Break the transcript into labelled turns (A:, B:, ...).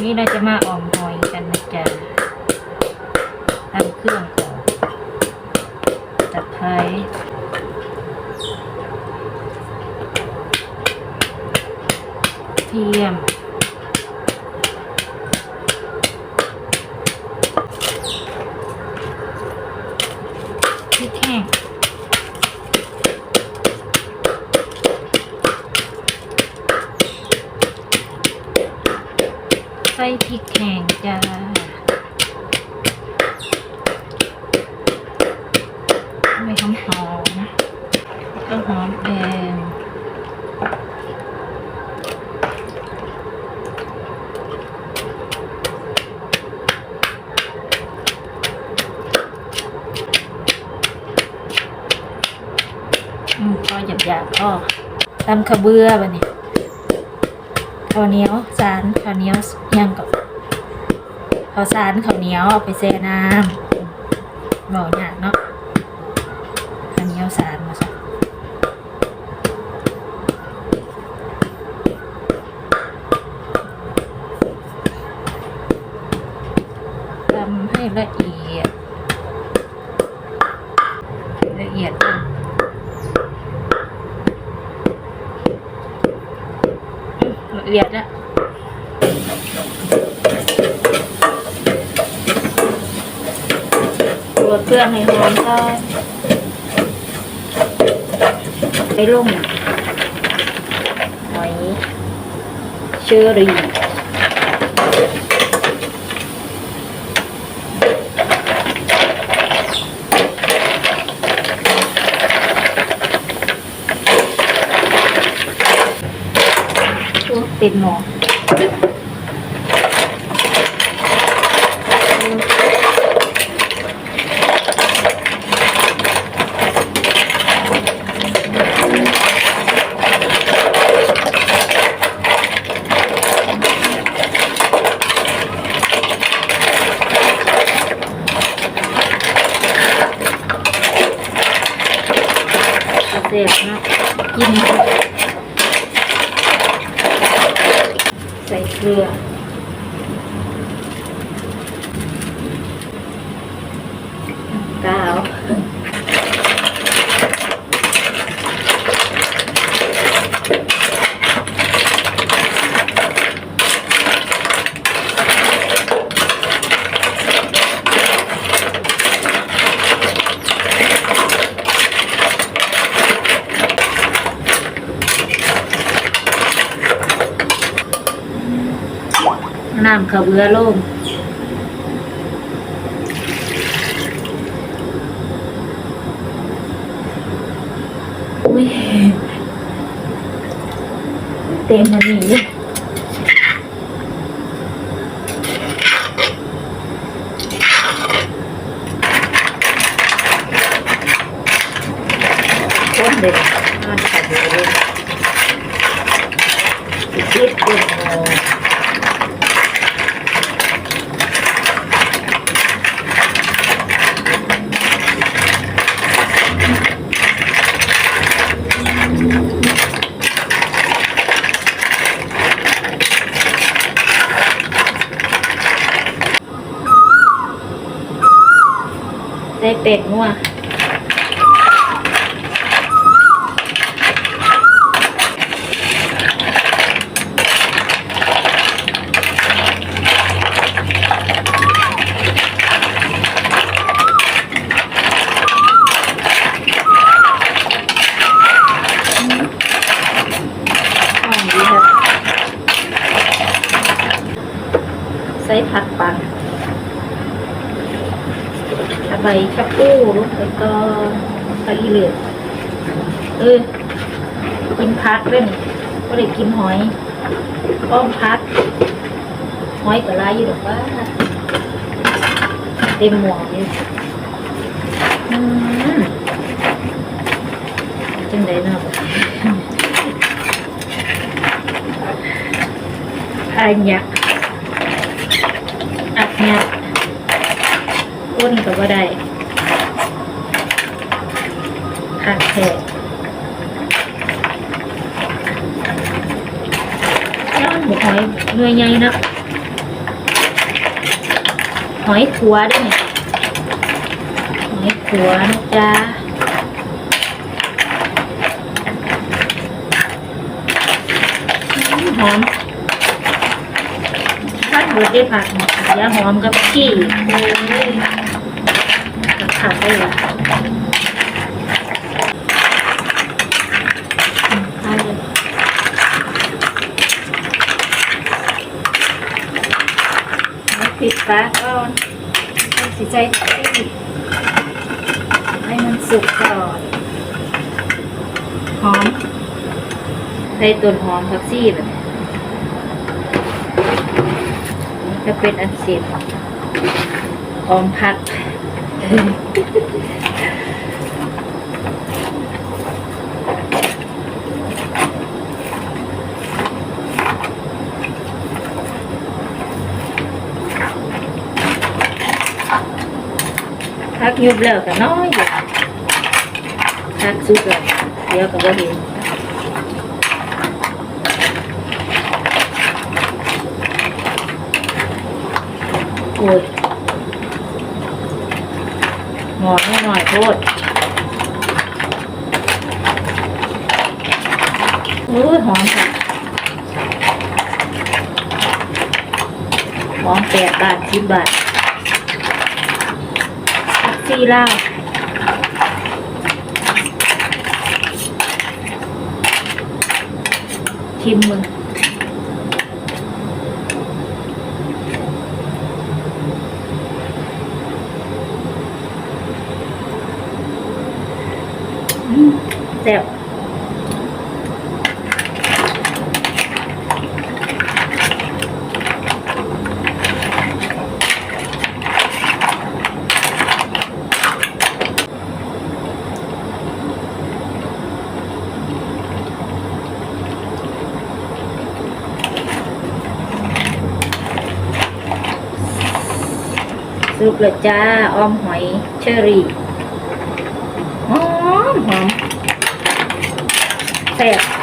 A: วันนี้เราจะมาอ่อมหอยกันนะจ๊ะทำเครื่องก่อนตะไคร้เทียม พริกแห้ง ใส่พริกแห้งจ้าไม่หอมหอมก็หอมแดงอืมพอหยาบยาบๆก็ตำขาวเบือแบบนี้ ข้าวเหนียวสารข้าวเหนียวย่างกับข้าวสารข้าวเหนียวเอาไปแช่น้ำบอกยากเนาะข้าวเหนียวสารมาสักตำให้ละเอียดละเอียดเลย ละ เอียดแล้วตัวเครื่องให้หอมก็ไปลุ่มหอยเชอรี่ โอ้ติดหมอเสร็จนะกิน ใส่เกลือกาว น้ำขาวเบือลมอุ้ยเต็มมันนี่เลยโคตรเด็ดน้ำขาเบือล่มอีกนิดเดีย ได้เป็ดนัวใส่ผักปัง ใบชะพูแล้วก็ใบอีเหลืองเออกินพักด้วยนี่ก็เลยกินหอยอ้อมพักหอยกับลายอยู่หรอกว่าเต็มหมวกเลยอืมจังไดเนาะอันยักอักยัก นก็บ่ได้ขาดแท้ย้อนบุกหอยเงยใหญ่นะหอยขัวด้วยหอยขัวนะจ๊ะหอมผัดเบิดได้ผักเนี่ยยาหอมกับขี้ โอ้ยผักได้เลยเอาปิดฝาก่อนสิใจที่ให้มันสุกก่อนหอมใส่ต้นหอมผักชีแบบนี้นี่ก็เป็นอันเสร็จหอมผัก พักยุบแล้วก็น้อยอยู่พักสุกแล้วเดี๋ยวก็บ่เห็นโอ้ยหมอให้หน่อยโทษโอ้ยหอมค่ะหอมแปดบาทสิบบาทซีลาชิมมึง ซ่บสุกแล้วจ้าอ้อมหอยเชอรี่หอมหอม แซ่บ